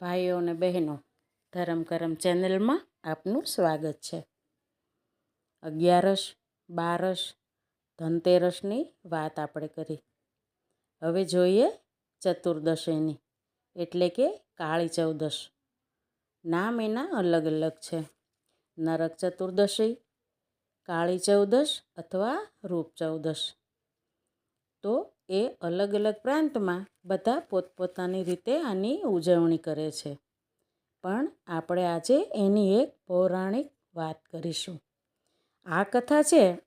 ભાઈઓ અને બહેનો, ધરમ કરમ ચેનલમાં આપનું સ્વાગત છે. અગિયારસ, બારસ, ધનતેરસની વાત આપણે કરી. હવે જોઈએ ચતુર્દશીની, એટલે કે કાળી ચૌદશ નામ એના અલગ અલગ છે. નરક ચતુર્દશી, કાળી ચૌદશ અથવા રૂપ ચૌદશ તો એ અલગ અલગ પ્રાંતમાં બધા પોતપોતાની રીતે આની ઉજવણી કરે છે. પણ આપણે આજે એની એક પૌરાણિક વાત કરીશું. આ કથા છે,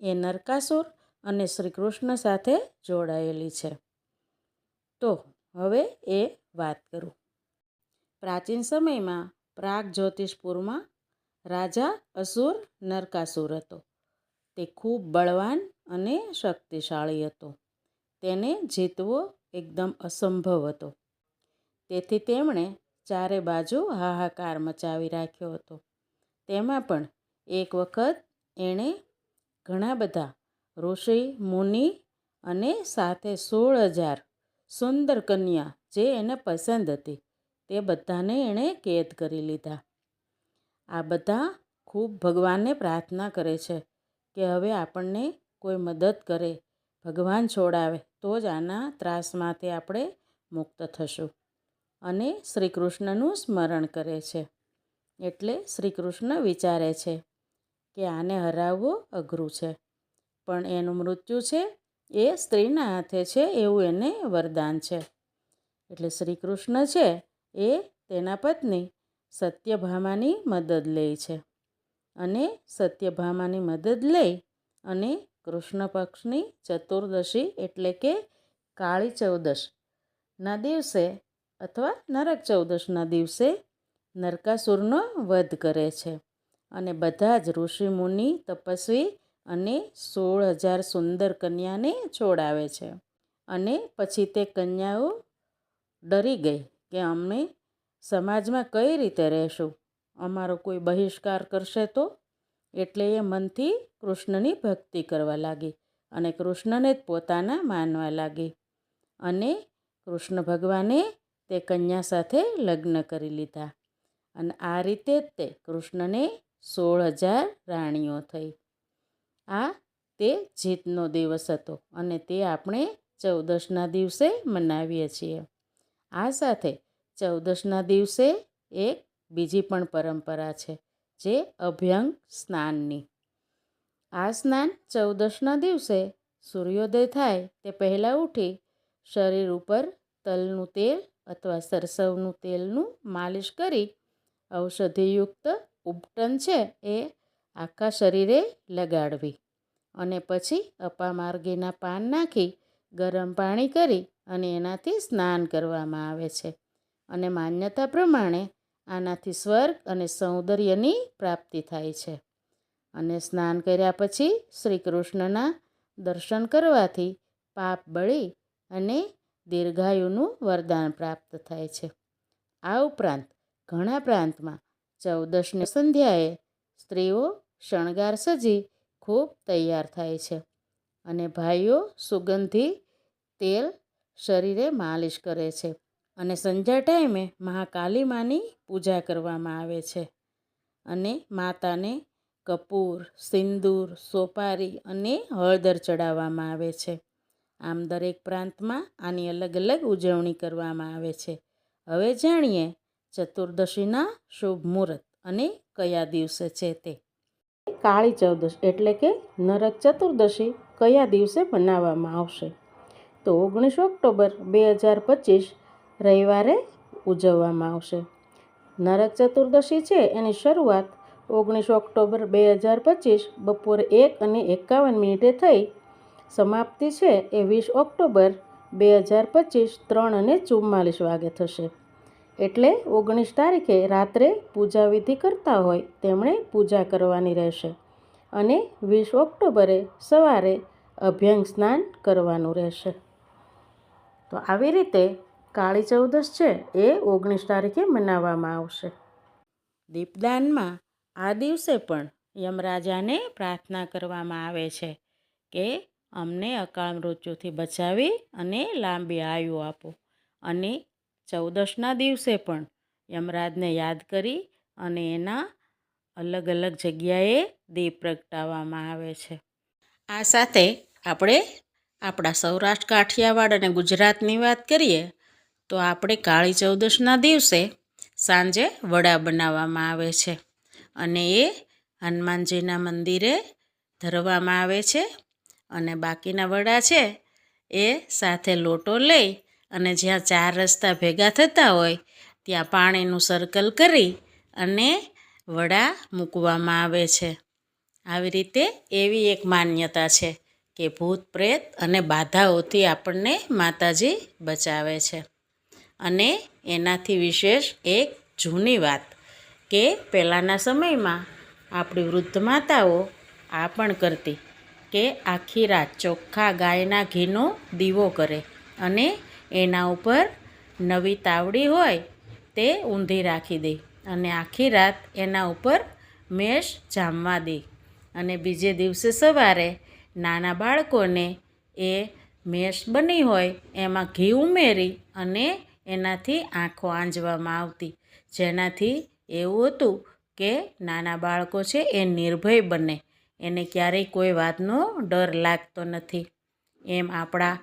એ નરકાસુર અને શ્રી કૃષ્ણ સાથે જોડાયેલી છે. તો હવે એ વાત કરું. પ્રાચીન સમયમાં પ્રાગ જ્યોતિષપુરમાં રાજા અસુર નરકાસુર હતો. તે ખૂબ બળવાન અને શક્તિશાળી હતો. તેને જીતવો એકદમ અસંભવ હતો. તેથી તેમણે ચારે બાજુ હાહાકાર મચાવી રાખ્યો હતો. તેમાં પણ એક વખત એણે ઘણા બધા ઋષિ, મુનિ અને સાથે સોળ હજાર સુંદર કન્યા જે એને પસંદ હતી, તે બધાને એણે કેદ કરી લીધા. આ બધા ખૂબ ભગવાનને પ્રાર્થના કરે છે કે હવે આપણને કોઈ મદદ કરે ભગવાન છોડાવે, તો જ આના ત્રાસમાંથી આપણે મુક્ત થશું. અને શ્રી કૃષ્ણનું સ્મરણ કરે છે. એટલે શ્રી કૃષ્ણ વિચારે છે કે આને હરાવવું અઘરું છે. પણ એનું મૃત્યુ છે, એ સ્ત્રીના હાથે છે એવું એને વરદાન છે. એટલે શ્રી કૃષ્ણ છે, એ તેના પત્ની સત્યભામાની મદદ લે છે. અને સત્યભામાની મદદ લઈ અને કૃષ્ણ પક્ષની ચતુર્દશી એટલે કે કાળી ચૌદશના દિવસે અથવા નરક ચૌદશના દિવસે નરકાસુરનો વધ કરે છે અને બધા જ ઋષિ મુનિ, તપસ્વી અને સોળ હજાર સુંદર કન્યાને છોડાવે છે અને પછી તે કન્યાઓ ડરી ગઈ કે અમે સમાજમાં કઈ રીતે રહેશું? અમારો કોઈ બહિષ્કાર કરશે તો? એટલે એ મનથી કૃષ્ણની ભક્તિ કરવા લાગી અને કૃષ્ણને જ પોતાના માનવા લાગી. અને કૃષ્ણ ભગવાને તે કન્યા સાથે લગ્ન કરી લીધા. અને આ રીતે જ તે કૃષ્ણને સોળ હજાર રાણીઓ થઈ. આ તે જીતનો દિવસ હતો અને તે આપણે ચૌદશના દિવસે મનાવીએ છીએ. આ સાથે ચૌદશના દિવસે એક બીજી પણ પરંપરા છે. જે અભ્યંગ સ્નાનની. આ સ્નાન ચૌદશના દિવસે સૂર્યોદય થાય તે પહેલાં ઉઠી શરીર ઉપર તલનું તેલ અથવા સરસવનું તેલનું માલિશ કરી ઔષધિયુક્ત ઉપટન છે એ આખા શરીરે લગાડવી અને પછી અપામાર્ગીના પાન નાખી ગરમ પાણી કરી અને એનાથી સ્નાન કરવામાં આવે છે. અને માન્યતા પ્રમાણે આનાથી સ્વર્ગ અને સૌંદર્યની પ્રાપ્તિ થાય છે. અને સ્નાન કર્યા પછી શ્રી કૃષ્ણના દર્શન કરવાથી પાપ બળી અને દીર્ઘાયુનું વરદાન પ્રાપ્ત થાય છે. આ ઉપરાંત ઘણા પ્રાંતમાં ચૌદશની સંધ્યાએ સ્ત્રીઓ શણગાર સજી ખૂબ તૈયાર થાય છે અને ભાઈઓ સુગંધી, તેલ શરીરે માલિશ કરે છે. અને સંધ્યા ટાઈમે મહાકાલી માની પૂજા કરવામાં આવે છે. અને માતાને કપૂર, સિંદૂર, સોપારી અને હળદર ચડાવવામાં આવે છે. આમ દરેક પ્રાંતમાં આની અલગ અલગ ઉજવણી કરવામાં આવે છે. હવે જાણીએ ચતુર્દશીના શુભ મુહૂર્ત અને કયા દિવસે છે તે. કાળી ચૌદશ એટલે કે નરક ચતુર્દશી કયા દિવસે મનાવવામાં આવશે? તો ઓગણીસ ઓક્ટોબર બે હજાર પચીસ રવિવારે ઉજવવામાં આવશે. નરક ચતુર્દશી છે એની શરૂઆત ઓગણીસ ઓક્ટોબર બે હજાર પચીસ બપોરે એક અને એકાવન મિનિટે થઈ. સમાપ્તિ છે એ વીસ ઓક્ટોબર બે હજાર પચીસ ત્રણ અને ચુમ્માલીસ વાગે થશે. એટલે ઓગણીસ તારીખે રાત્રે પૂજા વિધિ કરતા હોય તેમણે પૂજા કરવાની રહેશે અને વીસ ઓક્ટોબરે સવારે અભ્યંગ સ્નાન કરવાનું રહેશે. તો આવી રીતે કાળી ચૌદશ છે એ ઓગણીસ તારીખે મનાવવામાં આવશે. દીપદાનમાં આ દિવસે પણ યમરાજાને પ્રાર્થના કરવામાં આવે છે કે અમને અકાળ મૃત્યુથી બચાવી અને લાંબી આયુ આપો અને ચૌદશના દિવસે પણ યમરાજને યાદ કરી અને એના અલગ અલગ જગ્યાએ દીપ પ્રગટાવવામાં આવે છે. આ સાથે આપણે આપણા સૌરાષ્ટ્ર, કાઠિયાવાડ અને ગુજરાતની વાત કરીએ તો આપણે કાળી ચૌદશના દિવસે સાંજે વડા બનાવવામાં આવે છે. અને એ હનુમાનજીના મંદિરે ધરવામાં આવે છે અને બાકીના વડા છે એ સાથે લોટો લઈ અને જ્યાં ચાર રસ્તા ભેગા થતા હોય ત્યાં પાણીનું સર્કલ કરી અને વડા મૂકવામાં આવે છે. આવી રીતે એવી એક માન્યતા છે કે ભૂત પ્રેત અને બાધાઓથી આપણને માતાજી બચાવે છે. અને એનાથી વિશેષ એક જૂની વાત કે પહેલાંના સમયમાં આપણી વૃદ્ધ માતાઓ આ પણ કરતી કે આખી રાત ચોખ્ખા ગાયના ઘીનો દીવો કરે અને એના ઉપર નવી તાવડી હોય તે ઊંધી રાખી દે અને આખી રાત એના ઉપર મેષ જામવા દે. અને બીજે દિવસે સવારે નાના બાળકોને એ મેષ બની હોય એમાં ઘી ઉમેરી અને એનાથી આંખો આંજવામાં આવતી. જેનાથી એવું હતું કે નાના બાળકો છે એ નિર્ભય બને. એને ક્યારેય કોઈ વાતનો ડર લાગતો નથી. એમ આપણા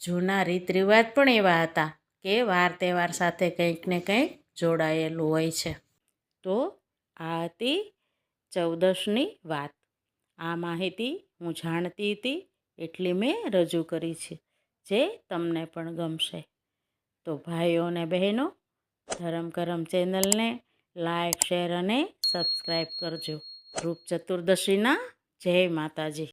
જૂના રીત રિવાજ પણ એવા હતા કે વાર તહેવાર સાથે કંઈક ને કંઈક જોડાયેલું હોય છે. તો આ હતી ચૌદસની વાત. આ માહિતી હું જાણતી હતી એટલી મેં રજૂ કરી છે. જે તમને પણ ગમશે. તો ભાઈઓ અને બહેનો, ધરમ કરમ ચેનલને લાઈક શેર અને સબસ્ક્રાઈબ કરજો. રૂપ ચતુર્દશીના જય માતાજી.